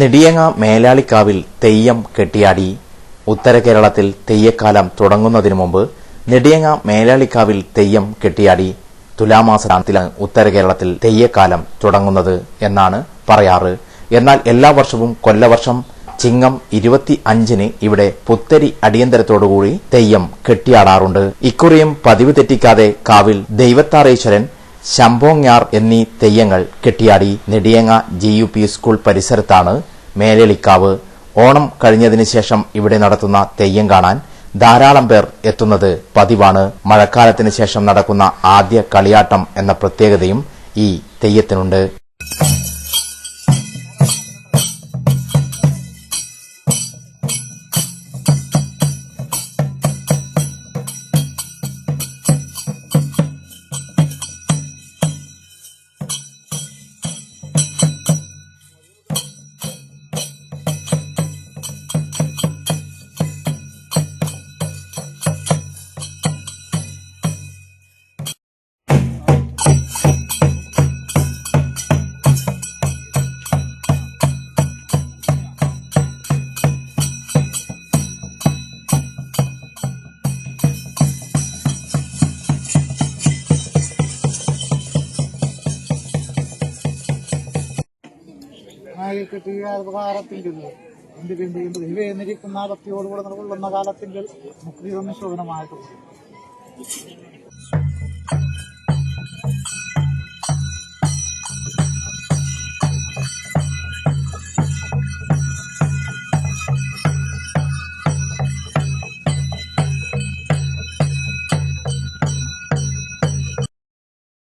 നെടിയങ്ങ മേലാളിക്കാവിൽ തെയ്യം കെട്ടിയാടി. ഉത്തര കേരളത്തിൽ തെയ്യക്കാലം തുടങ്ങുന്നതിനു മുമ്പ് നെടിയങ്ങ മേലാളിക്കാവിൽ തെയ്യം കെട്ടിയാടി. തുലാമാസത്തിലാണ് ഉത്തര കേരളത്തിൽ തെയ്യക്കാലം തുടങ്ങുന്നത് എന്നാണ് പറയാറ്. എന്നാൽ എല്ലാ വർഷവും കൊല്ലവർഷം ചിങ്ങം ഇരുപത്തി അഞ്ചിന് ഇവിടെ പുത്തരി അടിയന്തരത്തോടുകൂടി തെയ്യം കെട്ടിയാടാറുണ്ട്. ഇക്കുറിയും പതിവ് തെറ്റിക്കാതെ കാവിൽ ദൈവത്താറേശ്വരൻ ശംഭോങ്ങാർ എന്നീ തെയ്യങ്ങൾ കെട്ടിയാടി Nediyanga G U P school പരിസരത്താണ് മേലളിക്കാവ്. Onam കഴിഞ്ഞതിന് ശേഷം ഇവിടെ നടത്തുന്ന തെയ്യം കാണാൻ ധാരാളം പേർ എത്തുന്നത് പതിവാണ്. മഴക്കാലത്തിന് ശേഷം നടക്കുന്ന ആദ്യ കളിയാട്ടം എന്ന പ്രത്യേകതയും ഈ തെയ്യത്തിനുണ്ട്. കിട്ടിയ ഉപകാരത്തിങ്കിൽ എന്ത് ബിന്ദു ബിന്ദു ഇവയെന്നിരിക്കുന്ന ഭക്തിയോടുകൂടെ നിലകൊള്ളുന്ന കാലത്തിന്റെ മുക്തി ഒന്ന് ശോഭനമായിട്ടുണ്ട്.